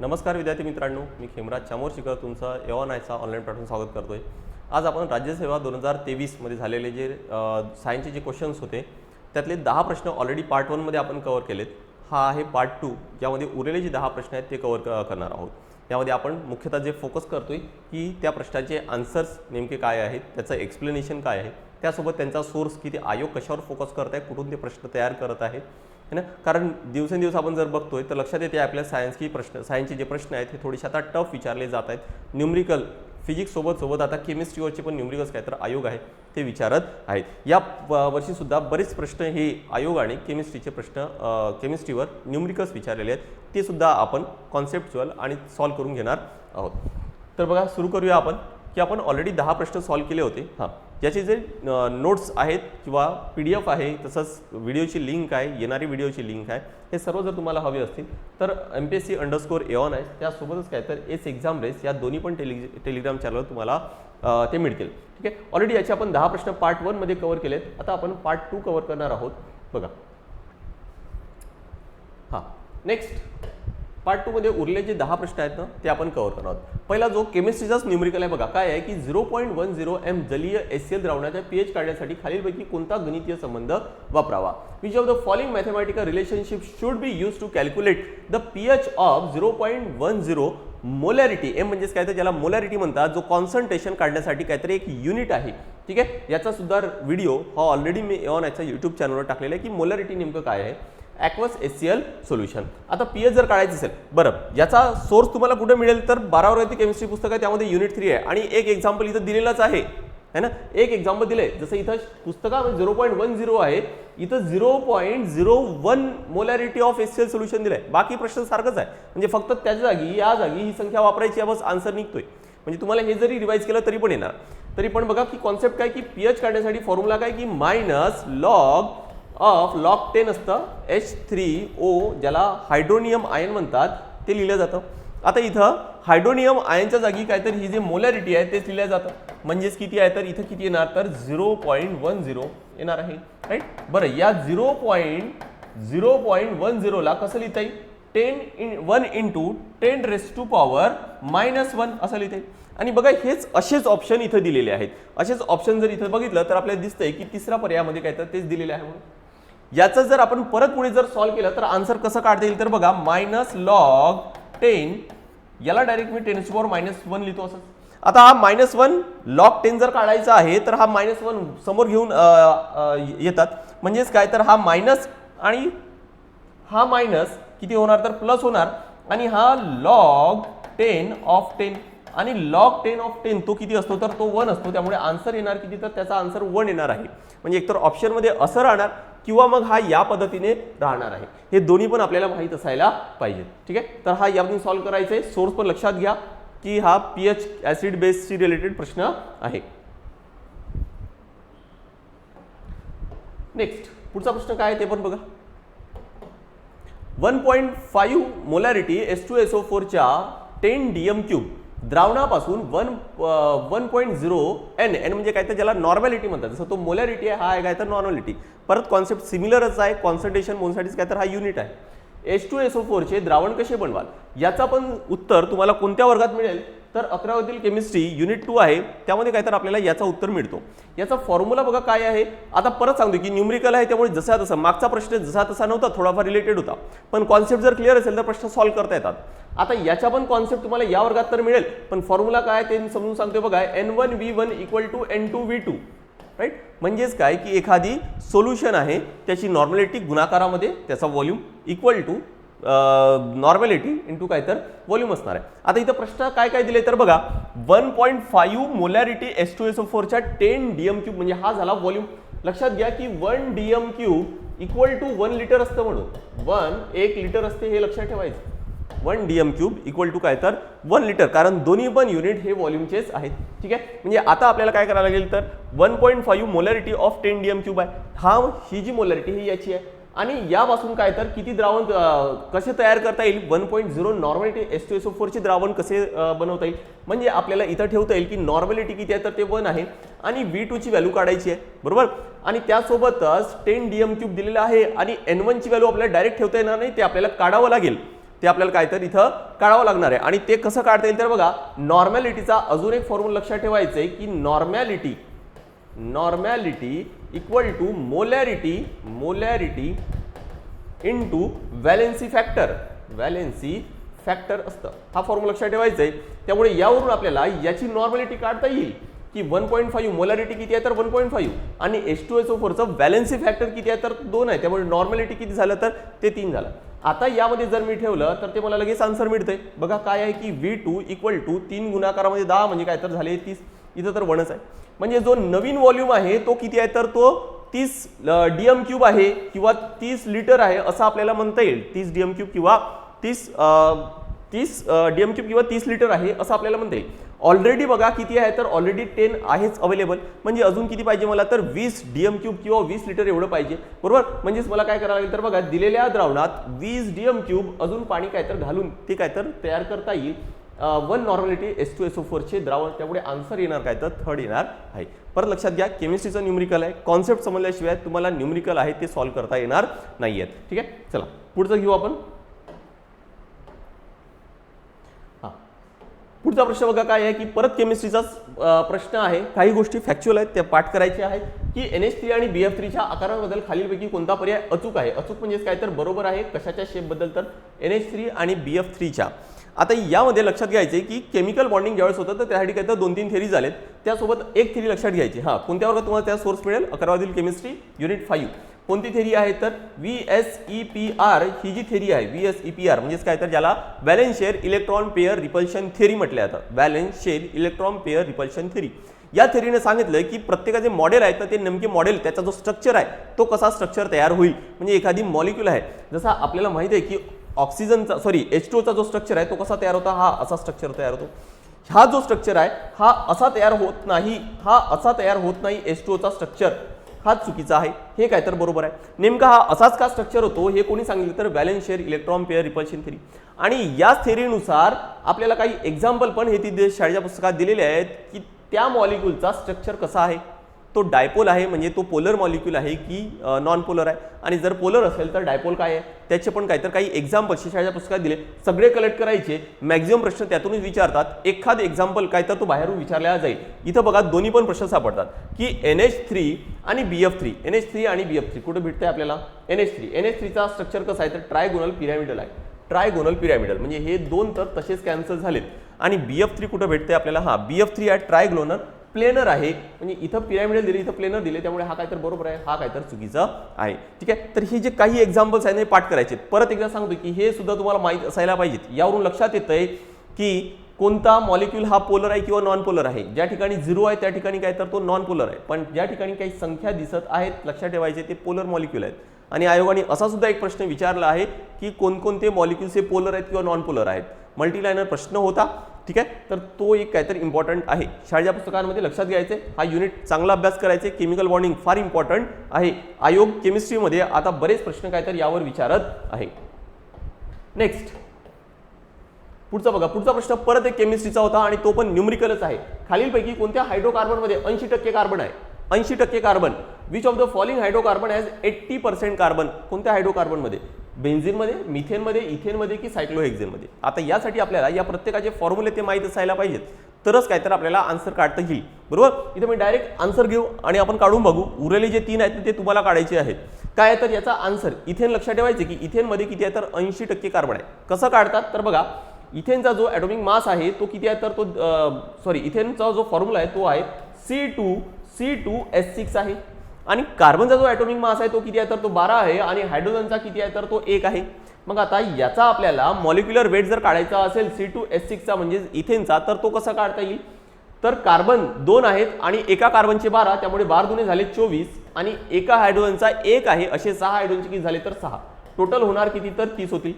नमस्कार विद्यार्थी मित्रांनो मी खेमराज चामोर शिकर तुमचं एवन आयचा ऑनलाईन प्लॅटफॉर्म स्वागत करतोय. आज आपण राज्यसेवा दोन हजार तेवीसमध्ये झालेले जे सायन्सचे जे क्वेश्चन्स होते त्यातले दहा प्रश्न ऑलरेडी पार्ट वनमध्ये आपण कवर केलेत. हा आहे पार्ट टू यामध्ये उरलेले जे दहा प्रश्न आहेत ते कवर करणार आहोत. यामध्ये आपण मुख्यतः जे फोकस करतोय की त्या प्रश्नाचे आन्सर्स नेमके काय आहेत त्याचं एक्सप्लेनेशन काय आहे त्यासोबत त्यांचा सोर्स किती आयोग कशावर फोकस करत आहे कुठून ते प्रश्न तयार करत आहे है ना? कारण दिवसेंदिवस आपण जर बघतोय तर लक्षात येते आपल्या सायन्स की प्रश्न सायन्सचे जे प्रश्न आहेत हे थोडेसे आता टफ विचारले जात आहेत. न्यूमरिकल फिजिक्ससोबत सोबत आता केमिस्ट्रीवरचे पण न्यूमरिकल्स काय तर आयोग आहे ते विचारत आहेत. या वर्षीसुद्धा बरेच प्रश्न हे आयोगाने केमिस्ट्रीचे प्रश्न केमिस्ट्रीवर न्यूमरिकल्स विचारलेले आहेत. ते सुद्धा आपण कॉन्सेप्च्युअल आणि सॉल्व करून घेणार आहोत. तर बघा सुरू करूया आपण की आपण ऑलरेडी दहा प्रश्न सॉल्व केले होते. हां. ज्याचे जे नोट्स आहेत किंवा पी डी एफ आहे तसंच व्हिडिओची लिंक आहे येणारी व्हिडिओची लिंक आहे हे सर्व जर तुम्हाला हवे असतील तर M P S C underscore Aon आहे. त्यासोबतच काय तर एस एक्झाम रेस या दोन्ही पण टेलि टेलिग्राम चॅनलवर तुम्हाला ते मिळतील. ठीक आहे? ऑलरेडी याचे आपण दहा प्रश्न पार्ट वनमध्ये कवर केलेत. आता आपण पार्ट टू कवर करणार आहोत. बघा. हां. नेक्स्ट पार्ट टूमध्ये उरले जे दहा प्रश्न आहेत ना ते आपण कव्हर करणार आहोत. पहिला जो केमिस्ट्रीचाच न्यूमरिकल आहे बघा काय आहे की zero point one zero M जलीय एस एल पी पीएच काढण्यासाठी खालीलपैकी कोणता गणितीय संबंध वापरावा? Which of the following mathematical relationship should be use to calculate the pH of zero point one zero molarity M म्हणजेच काय तर ज्याला मोलॅरिटी म्हणतात जो कॉन्सन्ट्रेशन काढण्यासाठी काहीतरी एक युनिट आहे. ठीक आहे? याचा सुद्धा व्हिडिओ हा ऑलरेडी मी ऑन याच्या युट्यूब चॅनलवर टाकलेला आहे की मोलॅरिटी नेमकं काय आहे? Aqueous S C L solution. आता पी एच जर काढायचं असेल बरं याचा सोर्स तुम्हाला कुठे मिळेल तर बारावरती केमिस्ट्री पुस्तक आहे त्यामध्ये युनिट थ्री आहे. आणि एक एक्झाम्पल इथं दिलेलाच आहे. है ना? एक एक्झाम्पल दिलंय. जसं इथं पुस्तकामध्ये झिरो पॉईंट वन झिरो आहे इथं zero point zero one molarity of S C L solution दिलंय. बाकी प्रश्न सारखंच आहे. म्हणजे फक्त त्याच्या जागी या जागी ही संख्या वापरायची आहे बस आन्सर निघतोय. म्हणजे तुम्हाला हे जरी रिवाईज केलं तरी पण येणार. तरी पण बघा की कॉन्सेप्ट काय की पी एच काढण्यासाठी फॉर्म्युला काय की minus log of log ten असतं. एच थ्री ओ ज्याला हायड्रोनियम आयन म्हणतात ते लिहिलं जातं. आता इथं हायड्रोनियम आयनच्या जागी काहीतरी ही जी मोलॅरिटी आहे तेच लिहिलं जातं. म्हणजेच किती आहे? तर इथं किती येणार? तर झिरो पॉईंट वन झिरो येणार आहे. राईट बरं या zero point zero point one झिरोला कसं लिहिता येईल? Ten in one into ten raise to power minus one असं लिहिता येईल. आणि बघा हेच असेच ऑप्शन इथं दिलेले आहेत. असेच ऑप्शन जर इथं बघितलं तर आपल्याला दिसतंय की तिसऱ्या पर्यायामध्ये काय तर तेच दिलेले आहे म्हणून. याचं जर आपण परत पुढे जर सॉल्व्ह केलं तर आन्सर कसं काढता येईल? तर बघा मायनस लॉग टेन याला डायरेक्ट मी टेन पॉवर मायनस वन लिहितो असं. आता हा मायनस वन लॉग टेन जर काढायचा आहे तर हा मायनस वन समोर घेऊन येतात. म्हणजेच काय? तर हा मायनस आणि हा मायनस किती होणार? तर प्लस होणार. आणि हा लॉग टेन ऑफ टेन आणि लॉग टेन ऑफ टेन तो किती असतो? तर तो वन असतो. त्यामुळे आन्सर येणार किती? तर त्याचा आन्सर वन येणार आहे. म्हणजे एकतर ऑप्शनमध्ये असं राहणार किंवा मग हा या पद्धतीने राहणार आहे. हे दोन्ही पण आपल्याला माहीत असायला पाहिजे. ठीक आहे? तर हा यामधून सॉल्व्ह करायचा आहे. सोर्स पण लक्षात घ्या की हा पी एच ॲसिड बेसशी रिलेटेड प्रश्न आहे. नेक्स्ट पुढचा प्रश्न काय आहे ते पण बघा. One point five molarity S two S O फोरच्या ten D M cube द्रावणापासून one one point zero N N म्हणजे काय तर ज्याला नॉर्मॅलिटी म्हणतात. जसं तो मोलॅरिटी आहे हा आहे काय तर नॉर्मॅलिटी परत कॉन्सेप्ट सिमिलरच आहे. कॉन्सन्ट्रेशन मोनसाठीच काय तर हा युनिट आहे. एच टू एस ओ फोरचे द्रावण कसे बनवाल? याचा पण उत्तर तुम्हाला कोणत्या वर्गात मिळेल? तर अकरावीतील केमिस्ट्री युनिट टू आहे. त्यामध्ये काय तर आपल्याला याचा उत्तर मिळतो. याचा फॉर्म्युला बघा काय आहे. आता परत सांगतो की न्यूमरिकल आहे त्यामुळे जसा तसा मागचा प्रश्न जसा तसा नव्हता थोडाफार रिलेटेड होता. पण कॉन्सेप्ट जर क्लिअर असेल तर प्रश्न सॉल्व्ह करता येतात. आता याच्या पण कॉन्सेप्ट तुम्हाला या वर्गात तर मिळेल. पण फॉर्म्युला काय ते समजून सांगतो बघा. N one V one equal to N two V two right म्हणजेच काय? की एखादी सोल्युशन आहे त्याची नॉर्मॅलिटी गुणाकारामध्ये त्याचा volume equal to normality into काय तर व्हॉल्यूम असणार आहे. आता इथं प्रश्न काय काय दिले तर बघा. One point five molarity S two S O फोरच्या ten D M cube म्हणजे हा झाला व्हॉल्यूम लक्षात घ्या की one D M cube equal to one litre असतं म्हणून. वन एक लिटर असते हे लक्षात ठेवायचं. One D M cube equal to काय तर वन लिटर. कारण दोन्ही पण युनिट हे व्हॉल्यूमचेच आहेत. ठीक आहे? म्हणजे आता आपल्याला काय करायला लागेल तर one point five molarity of ten D M cube आहे. हा ही जी मोलॅरिटी ही याची आहे. आणि यापासून काय तर किती द्रावण कसे तयार करता येईल? One point zero normality S two S O फोरचे द्रावण कसे बनवता येईल? म्हणजे आपल्याला इथं ठेवता येईल की नॉर्मॅलिटी किती आहे तर ते वन आहे. आणि व्ही टूची व्हॅल्यू काढायची आहे. बरोबर? आणि त्यासोबतच टेन डी एम क्यूब दिलेलं आहे. आणि एन वनची व्हॅल्यू आपल्याला डायरेक्ट ठेवता येणार नाही. ते आपल्याला काढावं लागेल. ते आपल्याला काय तर इथं काढावं लागणार आहे. आणि ते कसं काढता येईल तर बघा नॉर्मॅलिटीचा अजून एक फॉर्म्युला लक्षात ठेवायचं आहे की normality normality equal to molarity molarity into valency factor valency factor असतं. हा फॉर्म्युला लक्षात ठेवायचा आहे त्यामुळे यावरून आपल्याला याची नॉर्मॅलिटी काढता येईल की वन पॉईंट फाईव्ह मोलॅरिटी किती आहे तर वन पॉईंट फाईव्ह आणि एस टू एस ओ फोरचं व्हॅलेन्सी फॅक्टर किती आहे तर दोन आहे. त्यामुळे नॉर्मॅलिटी किती झालं तर ते तीन झालं. आता यामध्ये जर मी ठेवलं तर ते मला लगेच आन्सर मिळते बघा काय आहे की व्ही टू इक्वल टू तीन गुणाकारामध्ये दहा म्हणजे काय तर झाले तीस. इथं तर वनच आहे. म्हणजे जो नवीन व्हॉल्यूम आहे तो किती आहे? तर तो तीस डीएम क्यूब आहे किंवा तीस लिटर आहे असं आपल्याला म्हणता येईल. तीस डीएम क्यूब किंवा तीस तीस तीस डीएम क्यूब किंवा तीस लिटर आहे असं आपल्याला म्हणता येईल. ऑलरेडी बघा किती आहे तर ऑलरेडी टेन आहेच अवेलेबल. म्हणजे अजून किती पाहिजे मला तर वीस डीएम क्यूब किंवा वीस लिटर एवढं पाहिजे. बरोबर? म्हणजेच मला काय करावं लागेल तर बघा दिलेल्या द्रावणात वीस डीएम क्यूब अजून पाणी काय तर घालून ते काय तर तयार करता येईल. One normality S two S O फोरचे द्रावण. त्यामुळे आन्सर येणार काय तर थर्ड येणार आहे. परत लक्षात घ्या केमिस्ट्रीचं न्यूमरिकल आहे. कॉन्सेप्ट समजल्याशिवाय तुम्हाला न्यूमरिकल आहे ते सॉल्व्ह करता येणार नाही आहेत ठीक आहे? चला पुढचं घेऊ आपण. पुढचा प्रश्न बघा काय आहे की परत केमिस्ट्रीचा प्रश्न आहे. काही गोष्टी फॅक्च्युअल आहेत त्या पाठ करायच्या आहेत की एन एच थ्री आणि बी एफ थ्रीच्या आकारांबद्दल खालीलपैकी कोणता पर्याय अचूक आहे? अचूक म्हणजेच काय? तर बरोबर आहे कशाच्या शेपबद्दल तर एन एच थ्री आणि बी एफ थ्रीच्या आता यामध्ये लक्षात घ्यायचे की केमिकल बॉन्डिंग ज्यावेळेस होतं तर त्यासाठी काय तर दोन तीन थेरी झालेत. त्यासोबत एक थेरी लक्षात घ्यायची. हां कोणत्या वर्गात तुम्हाला त्या सोर्स मिळेल? अकरावातील केमिस्ट्री युनिट फाईव्ह कोणती थेरी आहे तर V S E P R ही जी थेरी आहे V S E P R म्हणजेच काय तर ज्याला valence shell electron pair repulsion theory म्हटलं जातं valence shell electron pair repulsion theory या थेरीने सांगितलं की प्रत्येकाचे मॉडेल आहेत तर ते नेमके मॉडेल त्याचा जो स्ट्रक्चर आहे तो कसा स्ट्रक्चर तयार होईल. म्हणजे एखादी मॉलिक्युल आहे. जसा आपल्याला माहिती आहे की ऑक्सिजनचा सॉरी एच टूचा जो स्ट्रक्चर आहे तो कसा तयार होता? हा असा स्ट्रक्चर तयार होतो. हा जो स्ट्रक्चर आहे हा असा तयार होत नाही हा असा तयार होत नाही एच टूचा स्ट्रक्चर हा चुकीचा आहे. हे काय तर बरोबर आहे. नेमका हा असाच का स्ट्रक्चर होतो हे कोणी सांगितलं तर valence shell electron pair repulsion theory आणि याच थेरीनुसार आपल्याला काही एक्झाम्पल पण हे ती शाळेच्या पुस्तकात दिलेले आहेत की त्या मॉलिक्यूलचा स्ट्रक्चर कसा आहे? तो डायपोल आहे म्हणजे तो पोलर मॉलिक्यूल आहे की नॉन पोलर आहे. आणि जर पोलर असेल तर डायपोल काय आहे? त्याचे पण काय तर काही एक्झाम्पल शाळेच्या पुस्तकात दिले. सगळे कलेक्ट करायचे. मॅक्झिमम प्रश्न त्यातूनच विचारतात. एखाद एक्झाम्पल काय तर तो बाहेरून विचारला जाईल. इथं बघा दोन्ही पण प्रश्न सापडतात. की एन एच थ्री आणि B F three N H three आणि बी एफ थ्री कुठे भेटते आपल्याला? N H three N H थ्रीचा structure कसा आहे? तर ट्रायगोनल पिरॅमिडल आहे. ट्रायगोनल पिरॅमिडल म्हणजे हे दोन तर तसेच कॅन्सल झालेत. आणि बी एफ थ्री कुठं भेटते आपल्याला? हा बी एफ थ्री आहे ट्रायग्लोनर प्लेनर आहे. म्हणजे इथं पिरॅमिडल दिले इथं प्लेनर दिले त्यामुळे हा काय तर बरोबर आहे हा काय तर चुकीचा आहे. ठीक आहे? तर हे जे काही एक्झाम्पल्स आहेत हे पाठ करायचे आहेत. परत एकदा सांगतो की हे सुद्धा तुम्हाला माहीत असायला पाहिजेत. यावरून लक्षात येतंय की कोणता मॉलिक्यूल हा पोलर आहे किंवा नॉन पोलर आहे. ज्या ठिकाणी झिरो आहे त्या ठिकाणी काय तर तो नॉन पोलर आहे. पण ज्या ठिकाणी काही संख्या दिसत आहेत लक्षात ठेवायचे ते पोलर मॉलिक्यूल आहेत. आणि आयोगाने असा सुद्धा एक प्रश्न विचारला आहे की कोणकोणते मॉलिक्यूल्स हे पोलर आहेत किंवा नॉन पोलर आहेत? मल्टीलायनर प्रश्न होता. ठीक आहे? तर तो एक काहीतरी इम्पॉर्टंट आहे. शाळेच्या पुस्तकांमध्ये लक्षात घ्यायचे हा युनिट चांगला अभ्यास करायचे केमिकल बॉन्डिंग फार इम्पॉर्टंट आहे. आयोग केमिस्ट्रीमध्ये आता बरेच प्रश्न काहीतरी यावर विचारत आहे. नेक्स्ट पुढचा बघा. पुढचा प्रश्न परत एक केमिस्ट्रीचा होता आणि तो पण न्यूमरिकलच आहे. खालीलपैकी कोणत्या हायड्रोकार्बनमध्ये ऐंशी टक्के कार्बन आहे? ऐंशी टक्के carbon which of the following hydrocarbon has eighty percent carbon कोणत्या हायड्रोकार्बनमध्ये बेन्झिनमध्ये मिथेनमध्ये इथेनमध्ये की सायक्लोहेक्झेनमध्ये आता यासाठी आपल्याला या प्रत्येकाचे फॉर्म्युले ते माहीत असायला पाहिजेत. तरच काय तर आपल्याला आन्सर काढता येईल. बरोबर? इथे मी डायरेक्ट आन्सर घेऊ आणि आपण काढून बघू. उरलेले जे तीन आहेत ते तुम्हाला काढायचे आहेत. काय तर याचा आन्सर इथेन लक्षात ठेवायचे की इथेनमध्ये किती आहे तर ऐंशी टक्के कार्बन आहे. कसं काढतात? तर बघा इथेनचा जो ॲटॉमिक मास आहे तो किती आहे तर तो सॉरी इथेनचा जो फॉर्म्युला आहे तो आहे C two C two S six आहे. आणि कार्बनचा जो ॲटॉमिक मास आहे तो किती आहे? तर तो बारा आहे. आणि हायड्रोजनचा किती आहे? तर तो एक आहे. मग आता याचा आपल्याला मॉलिक्युलर वेट जर काढायचा असेल सी टू एस सिक्सचा म्हणजे इथेनचा तर तो कसा काढता येईल? तर कार्बन दोन आहेत आणि एका कार्बनचे बारा त्यामुळे बार दुने झाले चोवीस. आणि एका हायड्रोजनचा एक आहे असे सहा हायड्रोजनचे किती झाले तर सहा. टोटल होणार किती? तर तीस होतील.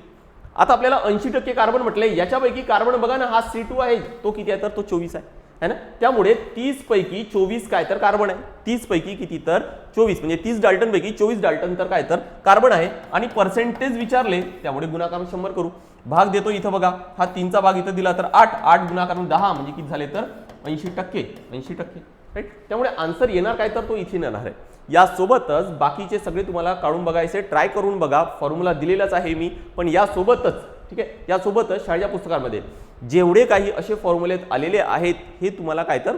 आता आपल्याला ऐंशी टक्के कार्बन म्हटले याच्यापैकी कार्बन बघा ना हा सी टू आहे तो किती आहे? तर तो चोवीस आहे. है ना? त्यामुळे तीसपैकी चोवीस काय तर कार्बन आहे. तीसपैकी किती तर चोवीस. म्हणजे तीस डाल्टनपैकी चोवीस डाल्टन तर काय तर कार्बन आहे. आणि पर्सेंटेज विचारले त्यामुळे गुणाकार शंभर करू. भाग देतो इथं बघा. हा तीनचा भाग इथं दिला तर आठ. आठ गुणाकार म्हणजे दहा. म्हणजे किती झाले तर ऐंशी टक्के. ऐंशी टक्के. राईट त्यामुळे आन्सर येणार काय तर तो इथे येणार आहे. यासोबतच बाकीचे सगळे तुम्हाला काढून बघायचे. ट्राय करून बघा. फॉर्म्युला दिलेलाच आहे मी. पण यासोबतच ठीक आहे? यासोबतच शाळेच्या पुस्तकांमध्ये. जेवढे काही असे फॉर्म्युलेत आलेले आहेत हे तुम्हाला काय तर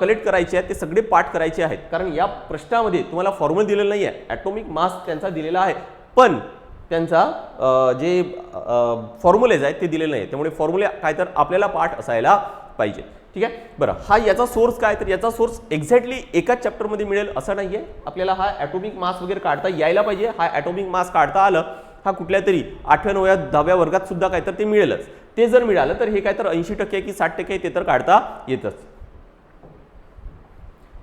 कलेक्ट करायचे आहेत ते सगळे पाठ करायचे आहेत. कारण या प्रश्नामध्ये तुम्हाला फॉर्म्युला दिलेला नाही आहे ॲटॉमिक मास त्यांचा दिलेला आहे. पण त्यांचा जे फॉर्म्युलेज आहेत ते दिलेले नाही त्यामुळे फॉर्म्युले काय तर आपल्याला पाठ असायला पाहिजे. ठीक आहे? बरं हा याचा सोर्स काय? तर याचा सोर्स एक्झॅक्टली एकाच चॅप्टरमध्ये मिळेल असं नाही आहे आपल्याला हा ॲटॉमिक मास वगैरे काढता यायला पाहिजे. हा ॲटॉमिक मास काढता आलं हा कुठल्या तरी आठव्या नवव्या दहाव्या वर्गात सुद्धा काय तर ते मिळेलच. ते जर मिळालं तर हे काय तर ऐंशी टक्के की साठ टक्के ते तर काढता येतच.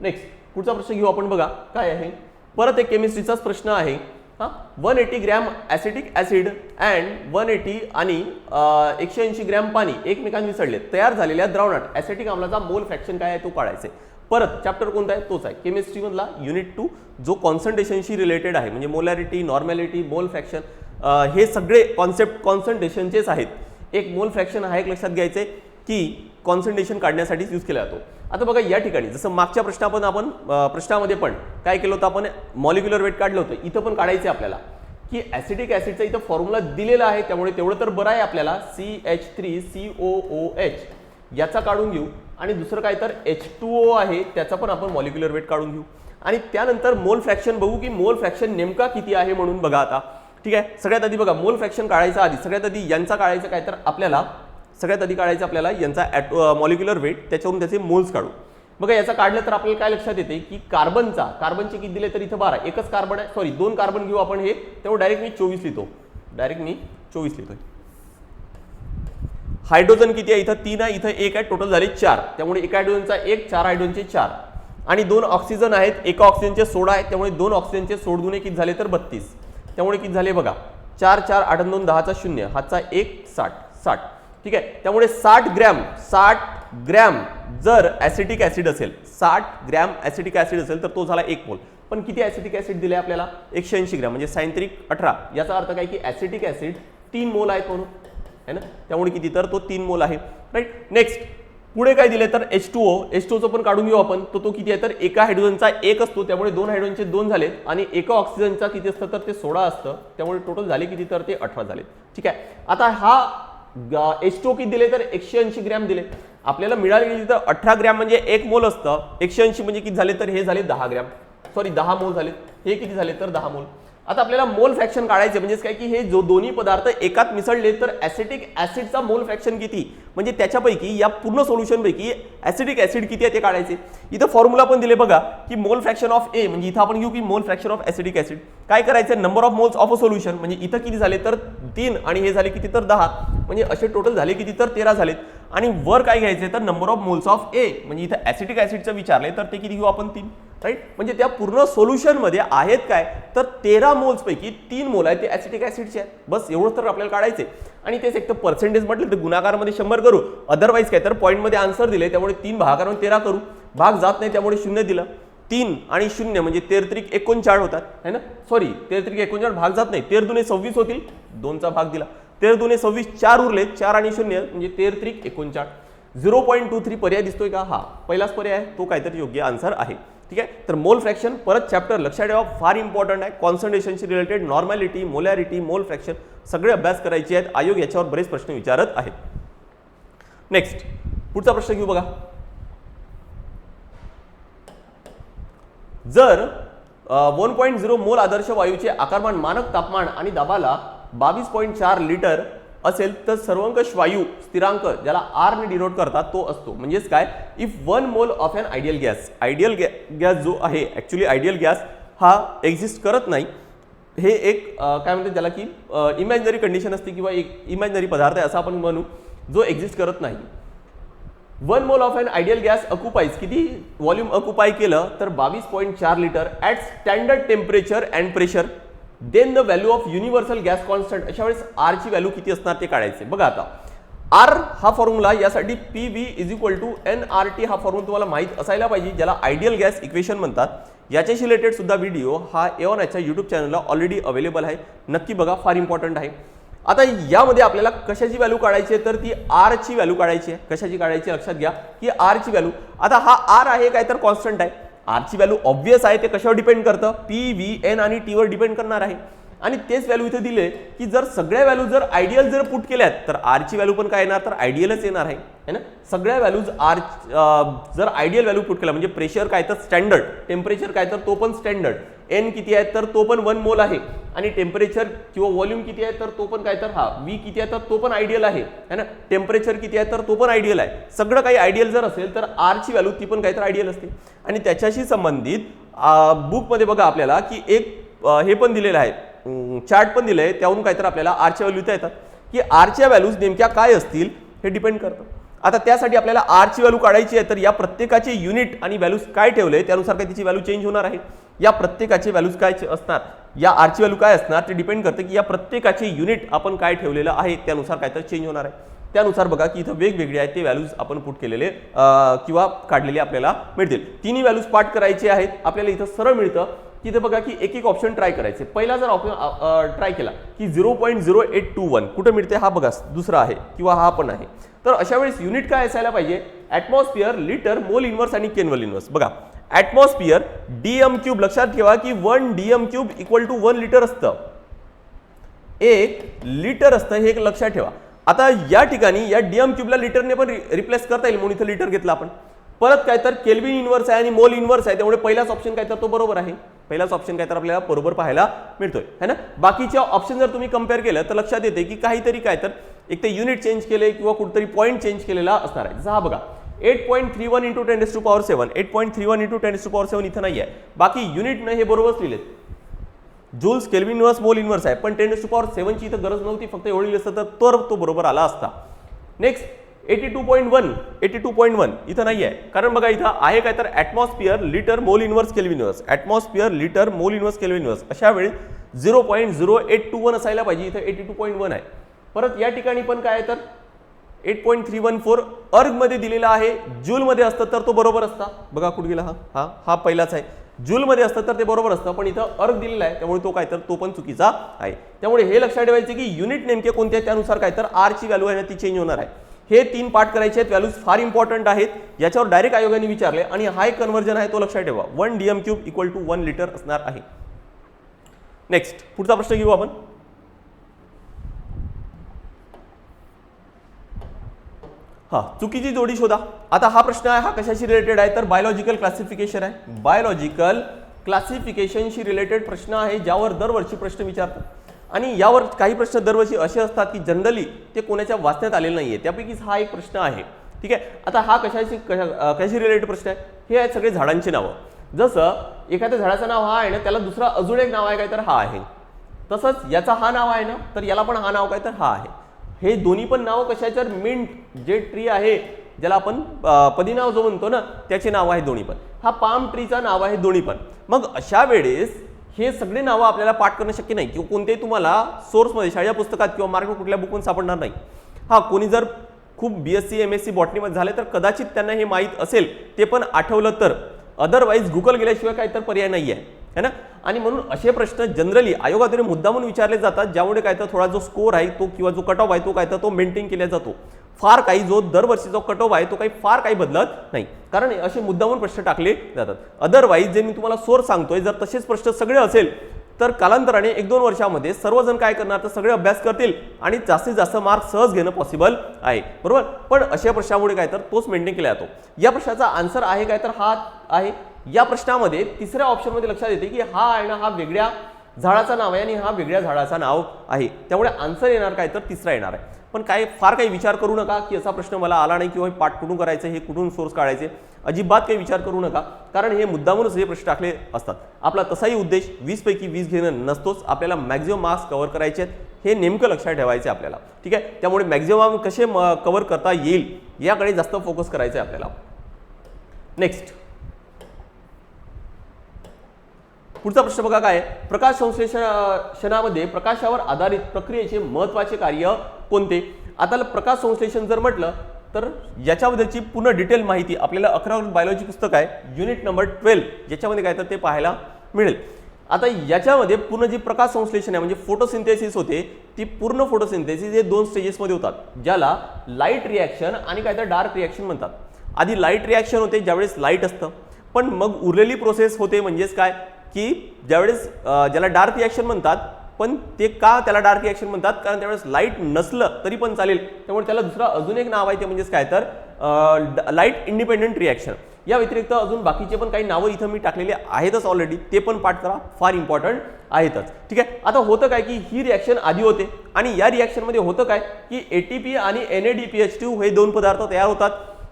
नेक्स्ट पुढचा प्रश्न घेऊ आपण बघा काय आहे? परत एक केमिस्ट्रीचाच प्रश्न आहे. हा? One eighty gram acetic acid and one eighty आणि एकशे ऐंशी ग्रॅम पाणी एकमेकांत मिसळले तयार झालेल्या द्रावणात ॲसिटिक आम्लाचा मोल फ्रॅक्शन काय आहे? तो काढायचा परत चॅप्टर कोणता आहे? तोच आहे. केमिस्ट्रीमधला युनिट टू जो कॉन्सन्ट्रेशनशी रिलेटेड आहे म्हणजे मोलॅरिटी नॉर्मॅलिटी मोल फ्रॅक्शन हे सगळे कॉन्सेप्ट कॉन्सन्ट्रेशनचेच आहेत. एक मोल फ्रॅक्शन हा एक लक्षात घ्यायचे की कॉन्सन्ट्रेशन काढण्यासाठीच यूज केला जातो. आता बघा या ठिकाणी जसं मागच्या प्रश्नापण आपण प्रश्नामध्ये पण काय केलं होतं आपण? मॉलिक्युलर वेट काढलं होतं. इथं पण काढायचं आपल्याला की ॲसिडिक ॲसिडचा इथं फॉर्म्युला दिलेला आहे. त्यामुळे तेवढं तर बरं आहे आपल्याला. C H three C O O H याचा काढून घेऊ. आणि दुसरं काय तर एच टू ओ आहे त्याचा पण आपण मॉलिक्युलर वेट काढून घेऊ. आणि त्यानंतर मोल फ्रॅक्शन बघू की मोल फ्रॅक्शन नेमका किती आहे म्हणून बघा आता. ठीक आहे? सगळ्यात आधी बघा मोल फ्रॅक्शन काढायचा आधी सगळ्यात आधी यांचा काढायचं काय? तर आपल्याला सगळ्यात आधी काढायचं आपल्याला यांचा ॲट मॉलिक्युलर वेट त्याच्यावरून त्याचे मोल्स काढू. बघा याचा काढलं तर आपल्याला काय लक्षात येते की कार्बनचा कार्बनचे किती दिले तर इथं बारा. एकच कार्बन आहे सॉरी दोन कार्बन घेऊ आपण हे त्यामुळे डायरेक्ट मी चोवीस लिहितो. डायरेक्ट मी चोवीस लिहितोय. हायड्रोजन किती आहे? इथं तीन आहे इथं एक आहे टोटल झाले चार. त्यामुळे एका हायड्रोजनचा एक चार हायड्रोजनचे चार. आणि दोन ऑक्सिजन आहेत एका ऑक्सिजनचे सोळा आहेत त्यामुळे दोन ऑक्सिजनचे सोड गुणे किती झाले तर बत्तीस. त्यामुळे किती झाले बघा? चार चार आठ दोन दहाचा शून्य. हाचा एक साठ साठ. ठीक आहे? त्यामुळे साठ ग्रॅम साठ ग्रॅम जर ॲसिटिक ॲसिड असेल साठ ग्रॅम ॲसिटिक ॲसिड असेल तर तो झाला एक मोल. पण किती ॲसिटिक ॲसिड दिले आपल्याला? एकशे ऐंशी ग्रॅम म्हणजे सायंत्रिक अठरा. याचा अर्थ काय की ॲसिटिक ॲसिड तीन मोल आहेत म्हणून. है ना? त्यामुळे किती? तर तो तीन मोल आहे. राईट नेक्स्ट पुढे काय दिले तर H two O H two पण काढून घेऊ आपण. तर तो किती आहे? तर एका हायड्रोजनचा एक असतो त्यामुळे दोन हायड्रोजनचे दोन झाले आणि एका ऑक्सिजनचा किती असतं? तर ते सोळा असतं. त्यामुळे टोटल झाले किती? तर ते अठरा झाले ठीक आहे? आता हा एच टू किती दिले? तर एकशे ऐंशी ग्रॅम दिले. आपल्याला मिळाले किती? तर अठरा ग्रॅम म्हणजे एक मोल असतं. एकशे ऐंशी म्हणजे किती झाले? तर हे झाले दहा ग्रॅम. सॉरी दहा मोल झाले हे किती झाले? तर दहा मोल. आता आपल्याला मोल फ्रॅक्शन काढायचे म्हणजेच काय की हे जो दोन्ही पदार्थ एकात मिसळले तर ॲसिटिक ॲसिडचा मोल फ्रॅक्शन किती? म्हणजे त्याच्यापैकी या पूर्ण सोल्युशनपैकी ॲसिडिक ॲसिड किती आहे ते काढायचे. इथं फॉर्म्युला पण दिले बघा की मोल फ्रॅक्शन ऑफ ए म्हणजे इथं आपण घेऊ की मोल फ्रॅक्शन ऑफ ॲसिडिक ॲसिड. काय करायचं number of moles of a solution म्हणजे इथं किती झाले तर तीन आणि हे झाले किती तर दहा. म्हणजे असे टोटल झाले किती तर तेरा झालेत. आणि वर काय घ्यायचे तर number of moles of A म्हणजे इथं ॲसिटिक ॲसिडचं विचारले तर ते किती घेऊ आपण? तीन. राईट म्हणजे त्या पूर्ण सोल्युशनमध्ये आहेत काय? तर तेरा मोल्सपैकी तीन मोल आहेत ते ॲसिटिक ॲसिडचे आहेत. बस एवढं तर आपल्याला काढायचे आणि तेच एक तर पर्सेंटेज म्हटलं तर गुणाकारमध्ये शंभर करू. अदरवाईज काय तर पॉईंटमध्ये आन्सर दिले त्यामुळे तीन भागाकारून तेरा करू. भाग जात नाही त्यामुळे शून्य दिलं. तीन आणि शून्य म्हणजे तेरत्रिक एकोणचाळ होतात. है ना? सॉरी तेरत्रिक एकोणचाळ भाग जात नाही. तेर दुने सव्वीस होतील. दोनचा भाग दिला. तेर दोन्ही सव्वीस चार उरले चार आणि शून्य म्हणजे तेर त्रिक एकोणचाळ. झिरो पॉईंट टू थ्री पर्याय दिसतोय का? हा पहिलाच पर्याय आहे तो काहीतरी योग्य आन्सर आहे. ठीक आहे? तर मोल फ्रॅक्शन परत चॅप्टर लक्षात ठेवा फार इम्पॉर्टंट आहे. कॉन्सन्ट्रेशनशी related normality molarity mole fraction सगळे अभ्यास करायचे आहेत. आयोग याच्यावर बरेच प्रश्न विचारत आहेत. नेक्स्ट पुढचा प्रश्न घेऊ बघा. जर वन पॉईंट झिरो मोल आदर्श वायूचे आकारमान मानक तापमान आणि दाबाला बावीस पॉईंट चार लिटर असेल तर सर्वंकष वायू स्थिरांक ज्याला आर ने डिनोट करतात तो असतो. म्हणजेच काय? If one mole of an ideal gas ideal gas जो आहे ॲक्च्युली आयडियल गॅस हा एक्झिस्ट करत नाही हे एक काय म्हणतात त्याला की इमॅजिनरी कंडिशन असते किंवा एक इमॅजिनरी पदार्थ आहे असं आपण म्हणू जो एक्झिस्ट करत नाही. One mole of an ideal gas occupies किती व्हॉल्यूम अकुपाय केलं तर बावीस पॉईंट चार litre at standard temperature and pressure then the value of universal gas constant अशा वेळेस आरची व्हॅल्यू किती असणार ते काढायचे. बघा आता. आर हा फॉर्म्युला यासाठी P V is equal to N R T हा फॉर्म्युला तुम्हाला माहीत असायला पाहिजे ज्याला आयडियल गॅस इक्वेशन म्हणतात. याच्याशी रिलेटेड सुद्धा व्हिडिओ हा एवन याच्या यूट्यूब चॅनलला ऑलरेडी अवेलेबल आहे. नक्की बघा फार इम्पॉर्टंट आहे. आता यामध्ये आपल्याला कशाची व्हॅल्यू काढायची आहे? तर ती आरची व्हॅल्यू काढायची आहे. कशाची काढायची आहे? लक्षात घ्या की आरची व्हॅल्यू आता हा आर आहे काय तर कॉन्स्टंट आहे. आरची व्हॅल्यू ऑब्वियस आहे ते कशावर डिपेंड करतं? पी व्ही एन आणि टीवर डिपेंड करणार आहे. आणि तेच व्हॅल्यू इथे दिले की जर सगळ्या व्हॅल्यू जर आयडियल जर पुट केल्यात तर आरची व्हॅल्यू पण काय येणार? तर आयडियलच येणार आहे. है ना? सगळ्या व्हॅल्यूज आर जर आयडियल व्हॅल्यू पुट केला म्हणजे प्रेशर काय? तर स्टँडर्ड टेम्परेचर काय? तर तो पण स्टँडर्ड एन किती आहे? तर तो पण वन मोल आहे. आणि टेम्परेचर किंवा व्हॉल्यूम किती आहे तर तो पण काय तर हा वी किती आहे तर तो पण आयडियल आहे. है ना? टेम्परेचर किती आहे तर तो पण आयडियल आहे. सगळं काही आयडियल जर असेल तर आरची व्हॅल्यू ती पण काय तर आयडियल असते. आणि त्याच्याशी संबंधित बुकमध्ये बघा आपल्याला की एक हे पण दिलेलं आहे. चार्ट पण दिलंय. त्यावरून काय तर आपल्याला आरच्या व्हॅल्यू त्या येतात. की आरच्या व्हॅल्यूज नेमक्या काय असतील हे डिपेंड करतं. आता त्यासाठी आपल्याला आरची व्हॅल्यू काढायची आहे तर या प्रत्येकाचे युनिट आणि व्हॅल्यूज काय ठेवले त्यानुसार काय तिची व्हॅल्यू चेंज होणार आहे. या प्रत्येकाचे व्हॅल्यूज काय असणार या आरची व्हॅल्यू काय असणार? ते डिपेंड करते की या प्रत्येकाचे युनिट आपण काय ठेवलेलं आहे? त्यानुसार काय तर चेंज होणार आहे. त्यानुसार बघा की इथं वेगवेगळे आहेत ते व्हॅल्यूज आपण पुट केलेले किंवा काढलेले आपल्याला मिळतील. तिन्ही व्हॅल्यूज पाठ करायचे आहेत. आपल्याला इथं सरळ मिळतं की इथं बघा की एक एक ऑप्शन ट्राय करायचे. पहिला जर ऑप्शन ट्राय केला की zero point zero eight two one कुठं मिळते? हा बघा दुसरा आहे किंवा हा पण आहे. तर अशा वेळेस युनिट काय असायला पाहिजे? ॲटमॉस्फिअर लिटर मोल इन्व्हर्स आणि केनवल इन्व्हर्स बघा ऍटमॉस्फियर डीएम क्यूब लक्षात ठेवा की one DM cube equal to one litre असतं. एक लिटर असतं हे एक लक्षात ठेवा. आता या ठिकाणी या डीएम क्यूबला लिटरने पण रिप्लेस करता येईल म्हणून इथं लिटर घेतला आपण. परत काय तर केल्विन इन्व्हर्स आहे आणि मोल इन्व्हर्स आहे. त्यामुळे पहिलाच ऑप्शन काय तर तो बरोबर आहे. पहिलाच ऑप्शन काय तर आपल्याला बरोबर पाहायला मिळतोय. है ना? बाकीच्या ऑप्शन जर तुम्ही कंपेअर केलं तर लक्षात येते की काहीतरी काय तर एक ते युनिट चेंज केले किंवा कुठतरी पॉईंट चेंज केलेला असणार आहे. जसं हा बघा. Eight point three one into ten to power seven eight point three one into ten to power seven इथं नाही आहे बाकी युनिटनं हे बरोबरच लिहिलेत. Joules kelvin inverse mole inverse आहे. पण टेन टू पॉवर सेवनची इथं गरज नव्हती फक्त एवढी लिहिलं असतं तर तो बरोबर आला असता. Next eighty two point one eighty two point one इथं नाही आहे कारण बघा इथं आहे काय तर atmosphere litre mole inverse kelvin inverse atmosphere litre mole inverse kelvin inverse अशा वेळी zero point zero eight two one असायला पाहिजे. इथं एटी टू पॉईंट वन आहे. परत या ठिकाणी पण काय तर eight point three one four अर्गमध्ये दिलेला आहे. जूलमध्ये असतं तर तो बरोबर असता. बघा कुठे गेला हा. हा हा पहिलाच आहे. जूलमध्ये असतं तर ते बरोबर असतं पण इथं अर्ग दिलेला आहे. त्यामुळे तो काय तर तो पण चुकीचा आहे. त्यामुळे हे लक्षात ठेवायचे की युनिट नेमके कोणते आहेत त्यानुसार काय तर आरची व्हॅल्यू आहे ना ती चेंज होणार आहे. हे तीन पाठ करायचे आहेत. व्हॅल्यूज फार इम्पॉर्टंट आहेत. याच्यावर डायरेक्ट आयोगाने विचारले आणि हा एक कन्व्हर्जन आहे तो लक्षात ठेवा. One DM cube equal to one litre असणार आहे. नेक्स्ट पुढचा प्रश्न घेऊ आपण. हा चुकीची जोडी शोधा. आता हा प्रश्न आहे हा कशाशी रिलेटेड आहे? तर बायोलॉजिकल क्लासिफिकेशन आहे. बायोलॉजिकल क्लासिफिकेशनशी रिलेटेड प्रश्न आहे ज्यावर दरवर्षी प्रश्न विचारतात. आणि यावर काही प्रश्न दरवर्षी असे असतात की जनरली ते कोणाच्या वाचण्यात आलेले आहे त्यापैकीच हा एक प्रश्न आहे. ठीक आहे? आता हा कशाशी कशा कशाशी रिलेटेड प्रश्न आहे? हे आहेत सगळे झाडांची नावं. जसं एखाद्या झाडाचं नाव हा आहे ना त्याला दुसरा अजून एक नाव आहे काय तर हा आहे. तसंच याचा हा नाव आहे ना तर याला पण हा नाव काय तर हा आहे. हे दोन्ही पण नावं कशाचे मिंट जे ट्री आहे ज्याला आपण अं, पदीनाव जो म्हणतो ना त्याचे नाव आहे दोन्ही पण. हा पाम ट्रीचा नाव आहे दोन्ही पण. मग अशा वेळेस हे सगळे नावं आपल्याला पाठ करणं शक्य नाही किंवा कोणतेही तुम्हाला सोर्समध्ये शाळेच्या पुस्तकात किंवा मार्ग कुठल्या बुकमध्ये सापडणार नाही. हा कोणी जर खूप B S C M S C बॉटनीमध्ये झाले तर कदाचित त्यांना हे माहीत असेल ते पण आठवलं तर. अदरवाईज गुगल गेल्याशिवाय काही तर पर्याय नाही आहे है ना? आणि म्हणून असे प्रश्न जनरली आयोगाद्वारे मुद्दामून विचारले जातात ज्यामुळे काय तर थोडा जो स्कोर आहे तो किंवा जो कट ऑफ आहे तो काय तर तो मेंटेन केला जातो. फार काही जो दरवर्षी जो कट ऑफ आहे तो काही फार काही बदलत नाही. कारण असे मुद्दामून प्रश्न टाकले जातात. अदरवाईज जे मी तुम्हाला सोर सांगतोय जर तसेच प्रश्न सगळे असेल तर कालांतराने एक दोन वर्षामध्ये सर्वजण काय करणार तर सगळे अभ्यास करतील आणि जास्तीत जास्त मार्क सहज घेणं पॉसिबल आहे. बरोबर? पण अशा प्रश्नामुळे काय तर तोच मेंटेन केला जातो. या प्रश्नाचा आन्सर आहे काय तर? हा आहे. या प्रश्नामध्ये तिसऱ्या ऑप्शनमध्ये लक्षात येते की हा आहे ना हा वेगळ्या झाडाचं नाव आहे आणि हा वेगळ्या झाडाचं नाव आहे. त्यामुळे आन्सर येणार काय तर तिसरा येणार आहे. पण काय फार काही विचार करू नका की असा प्रश्न मला आला नाही किंवा पाठ कुठून करायचं हे कुठून सोर्स काढायचे अजिबात काही विचार करू नका. कारण हे मुद्दामूनच हे प्रश्न टाकले असतात. आपला तसाही उद्देश वीसपैकी वीस घेणं नसतोच. आपल्याला मॅक्झिमम मार्क्स कव्हर करायचे आहेत. हे नेमकं लक्षात ठेवायचे आपल्याला. ठीक आहे? त्यामुळे मॅक्झिमम कसे कव्हर करता येईल याकडे जास्त फोकस करायचं आहे आपल्याला. नेक्स्ट पुढचा प्रश्न बघा काय प्रकाश संश्लेषणामध्ये प्रकाशावर आधारित प्रक्रियेचे महत्त्वाचे कार्य कोणते? आता प्रकाश संश्लेषण जर म्हटलं तर याच्याबद्दलची पूर्ण डिटेल माहिती आपल्याला अकरा बायोलॉजी पुस्तक आहे युनिट नंबर ट्वेल्व ज्याच्यामध्ये काय तर ते पाहायला मिळेल. आता याच्यामध्ये पूर्ण जी प्रकाश संश्लेषण आहे म्हणजे फोटोसिंथेसिस होते ती पूर्ण फोटोसिंथेसिस हे दोन स्टेजेसमध्ये होतात ज्याला लाइट रिॲक्शन आणि काय तर डार्क रिॲक्शन म्हणतात. आधी लाइट रिॲक्शन होते ज्यावेळेस लाइट असतं पण मग उरलेली प्रोसेस होते म्हणजेच काय? की ज्यावेळेस ज्याला डार्क रिॲक्शन म्हणतात पण ते का त्याला डार्क रिॲक्शन म्हणतात? कारण त्यावेळेस लाइट नसलं तरी पण चालेल. त्यामुळे त्याला दुसरा अजून एक नाव आहे ते म्हणजेच काय तर लाइट इंडिपेंडंट रिॲक्शन या व्यतिरिक्त अजून बाकीचे पण काही नावं इथं मी टाकलेले आहेतच ऑलरेडी ते पण पाठ करा. फार इम्पॉर्टंट आहेतच. ठीक आहे? आता होतं काय की ही रिॲक्शन आधी होते. आणि या रिॲक्शनमध्ये होतं काय की ए टी पी आणि N A D P H two हे दोन पदार्थ तयार होतात.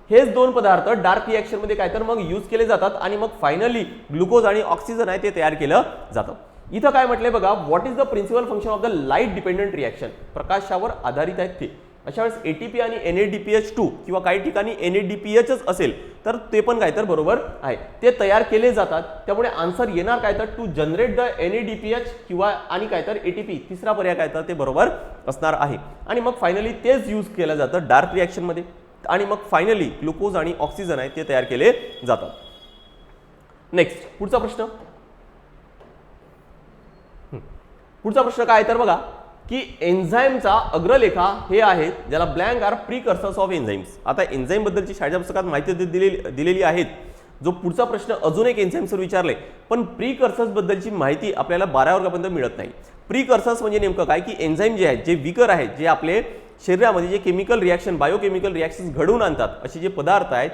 हेच दोन पदार्थ डार्क रिॲक्शनमध्ये काय तर मग यूज केले जातात आणि मग फायनली ग्लुकोज आणि ऑक्सिजन आहे ते तयार केलं जातं. इथं काय म्हटलंय बघा what is the principal function of the light dependent reaction प्रकाशावर आधारित आहेत ते. अशा वेळेस एटीपी आणि N A D P H two किंवा काही ठिकाणी एन ए डी पी एचच असेल तर ते पण काय तर बरोबर आहे. ते तयार केले जातात त्यामुळे आन्सर येणार काय तर to generate the N A D P H किंवा आणि काय तर एटीपी तिसरा पर्याय काय तर ते बरोबर असणार आहे. आणि मग फायनली तेच यूज केलं जातं डार्क रिॲक्शनमध्ये आणि मग फायनली ग्लुकोज आणि ऑक्सिजन आहे ते तयार केले जातात. नेक्स्ट पुढचा प्रश्न. पुढचा प्रश्न काय आहे तर बघा की एन्झाईमचा अग्रलेखा हे आहेत ज्याला blank are precursors of enzymes आता एन्झाईम बद्दलची शाळेच्या पुस्तकात माहिती दिलेली दिलेली आहेत. जो पुढचा प्रश्न अजून एक एन्झाईम्सवर विचारले पण प्रिकर्सर्स बद्दलची माहिती आपल्याला बारा वर्गापर्यंत मिळत नाही. प्रिकर्सर्स म्हणजे नेमकं काय? की एन्झाईम जे आहेत जे विकर आहेत जे आपले शरीरामध्ये जे केमिकल रिॲक्शन बायोकेमिकल रिॲक्शन घडवून आणतात असे जे पदार्थ आहेत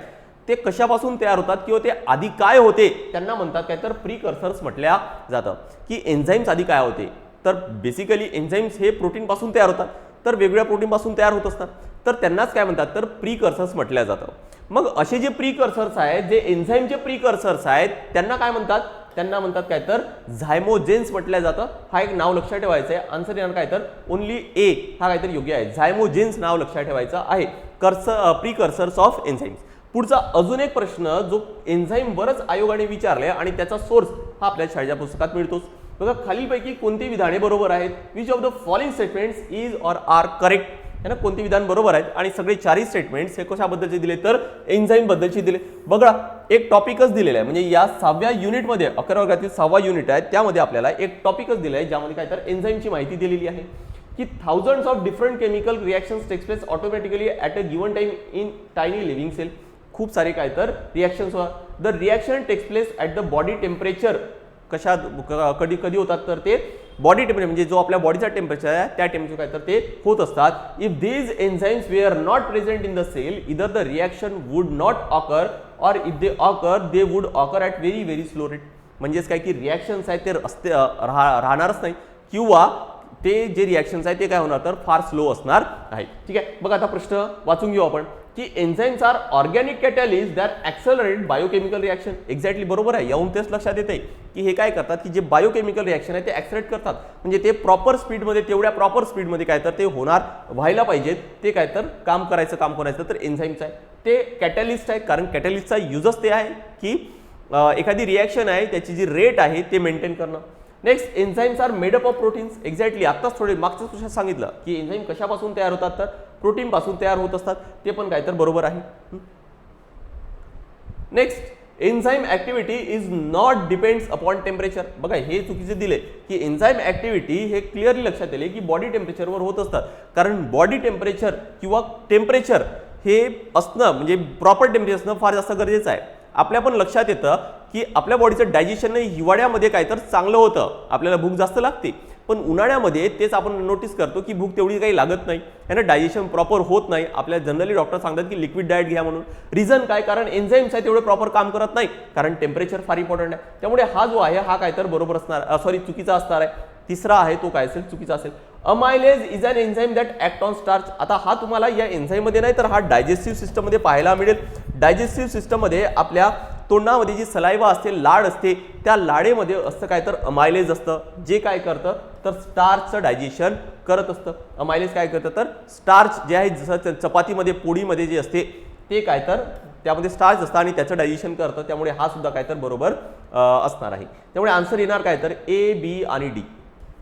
ते कशापासून तयार होतात किंवा ते आधी काय होते त्यांना म्हणतात काय तर प्रिकर्सर्स म्हटल्या जातं. की एन्झाईम्स आधी काय होते? तर बेसिकली एन्झाईम्स हे प्रोटीनपासून तयार होतात. तर वेगवेगळ्या प्रोटीनपासून तयार होत असतात. तर त्यांनाच काय म्हणतात? तर प्रिकर्सर्स म्हटल्या जातं. मग असे जे प्रिकर्सर्स आहेत जे एन्झाईमचे प्रिकर्सर्स आहेत त्यांना काय म्हणतात? त्यांना म्हणतात काय तर झायमोजेन्स म्हटलं जातं. हा एक नाव लक्षात ठेवायचं आहे आन्सर येणार काय तर ओनली ए हा काहीतरी योग्य आहे. झायमोजेन्स नाव लक्षात ठेवायचं आहे. कर्स प्रिकर्सर्स ऑफ एन्झाईम्स पुढचा अजून एक प्रश्न जो एन्झाईम बरंच आयोगाने विचारले आणि त्याचा सोर्स हा आपल्या शाळेच्या पुस्तकात मिळतोच. बघा खालीलपैकी कोणती विधाने बरोबर आहेत? Which of the following statements is or are correct ना? कोणती विधान बरोबर आहेत? आणि सगळे चारही स्टेटमेंट्स हे कशाबद्दलचे दिले? तर एन्झाईमबद्दलचे दिले. बघा एक टॉपिकच दिलेला आहे. म्हणजे या सहाव्या युनिटमध्ये अकरा वर्गातील सहावा युनिट आहे त्यामध्ये आपल्याला एक टॉपिकच दिलं आहे ज्यामध्ये काय तर एन्झाईमची माहिती दिलेली आहे. की thousands of different chemical reactions takes place automatically at a given time in tiny living cell खूप सारे काय तर reactions the reaction takes place at the body temperature कशा क- कधी कधी होतात तर ते बॉडी टेम्परेचर म्हणजे जो आपल्या बॉडीचा टेम्परेचर आहे त्या टेम्परेचर काय तर ते होत असतात. If these enzymes we are not present in the cell either the reaction would not occur or if they occur they would occur at very very slow rate म्हणजेच काय की रिॲक्शन्स आहेत ते असते राहणारच नाही. किंवा ते जे रिॲक्शन्स आहेत ते काय होणार तर फार स्लो असणार आहे ठीक आहे? बघा आता प्रश्न वाचून घेऊ आपण. की enzymes are organic catalyst that accelerate biochemical reaction exactly बरोबर आहे. याहून तेच लक्षात येते की हे काय करतात की जे बायोकेमिकल रिॲक्शन आहे ते ॲक्सलेट करतात. म्हणजे ते प्रॉपर स्पीडमध्ये तेवढ्या प्रॉपर स्पीडमध्ये काय तर ते होणार व्हायला पाहिजेत. ते काय तर काम करायचं काम करायचं तर एन्झाईम्स आहे. ते कॅटॅलिस्ट आहे. कारण कॅटॅलिस्टचा युजच ते आहे की एखादी रिॲक्शन आहे त्याची जी रेट आहे ते मेंटेन करणं. Next enzymes are made up of proteins exactly आत्ताच थोडे मागच्याच प्रश्नात सांगितलं की एन्झाईम कशापासून तयार होतात तर प्रोटीनपासून तयार होत असतात. ते पण काय तर बरोबर आहे. Next enzyme activity is not depends upon temperature बघा हे चुकीचे दिले की एन्झाईम ॲक्टिव्हिटी हे क्लिअरली लक्षात येईल की बॉडी टेम्परेचरवर होत असतात. कारण बॉडी टेम्परेचर किंवा टेम्परेचर हे असणं म्हणजे प्रॉपर टेम्परेचर असणं फार जास्त गरजेचं आहे. आपल्या पण लक्षात येतं की आपल्या बॉडीचं डायजेशन हिवाळ्यामध्ये काय तर चांगलं होतं. आपल्याला भूक जास्त लागते. पण उन्हाळ्यामध्ये तेच आपण नोटीस करतो की भूक तेवढी काही लागत नाही. आहे ना डायजेशन प्रॉपर होत नाही. आपल्या जनरली डॉक्टर सांगतात की लिक्विड डाएट घ्या म्हणून. रिझन काय? कारण एन्झाईम्स आहे तेवढे प्रॉपर काम करत नाही. कारण टेम्परेचर फार इम्पॉर्टंट आहे. त्यामुळे हा जो आहे हा काय तर बरोबर असणार सॉरी चुकीचा असणार आहे. तिसरा आहे तो काय असेल? चुकीचा असेल. Amylase is an enzyme that act on starch आता हा तुम्हाला या एन्झाईममध्ये नाही तर हा डायजेस्टिव्ह सिस्टममध्ये पाहायला मिळेल. डायजेस्टिव्ह सिस्टममध्ये आपल्या तोंडामध्ये जी सलायवा असते लाड असते त्या लाडेमध्ये असतं काय तर अमायलेज असतं. जे काय करतं तर स्टार्चचं डायजेशन करत असतं. अमायलेज काय करतं तर स्टार्च जे आहे जसं च- चपातीमध्ये पोळीमध्ये जे असते ते काय तर त्यामध्ये स्टार्च असतं आणि त्याचं डायजेशन करतं. त्यामुळे हा सुद्धा काय तर बरोबर असणार आहे. त्यामुळे आन्सर येणार काय तर ए बी आणि डी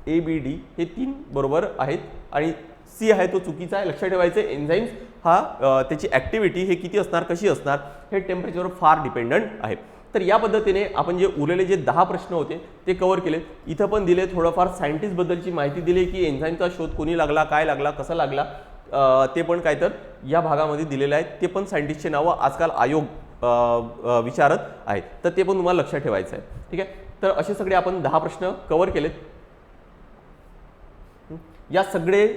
ए बी डी हे तीन बरोबर आहेत. आणि सी आहे तो चुकीचा आहे. लक्षात ठेवायचं एन्झाईम्स हा त्याची ॲक्टिव्हिटी हे किती असणार कशी असणार हे टेम्परेचरवर फार डिपेंडंट आहे. तर या पद्धतीने आपण जे उरलेले जे दहा प्रश्न होते ते कवर केले. इथं पण दिले थोडंफार सायंटिस्टबद्दलची माहिती दिली की एन्झाईमचा शोध कोणी लागला काय लागला कसा लागला ते पण काय तर या भागामध्ये दिलेलं आहे ते पण सायंटिस्टचे नावं आजकाल आयोग विचारत आहेत. तर ते पण तुम्हाला लक्षात ठेवायचं आहे. ठीक आहे? तर असे सगळे आपण दहा प्रश्न कवर केलेत. या सगळे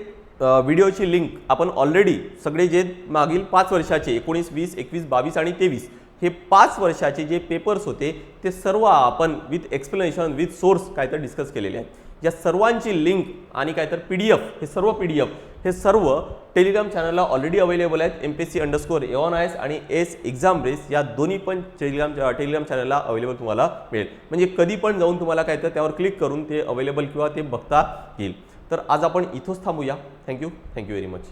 व्हिडिओची लिंक आपण ऑलरेडी सगळे जे मागील पाच वर्षाचे एकोणीस वीस एकवीस बावीस आणि तेवीस हे पाच वर्षाचे जे पेपर्स होते ते सर्व आपण विथ एक्सप्लेनेशन विथ सोर्स काय तर डिस्कस केलेले आहेत. या सर्वांची लिंक आणि काय तर पी डी एफ हे सर्व पी डी एफ हे सर्व टेलिग्राम चॅनलला ऑलरेडी अवेलेबल आहेत. M P S C underscore A1 I S आणि एस एक्झाम रेस या दोन्ही पण टेलिग्राम टेलिग्राम चॅनलला अवेलेबल तुम्हाला मिळेल. म्हणजे कधी पण जाऊन तुम्हाला काय तर त्यावर क्लिक करून ते अवेलेबल किंवा ते बघता येईल. तर आज आपण इथंच थांबूया. Thank you thank you very much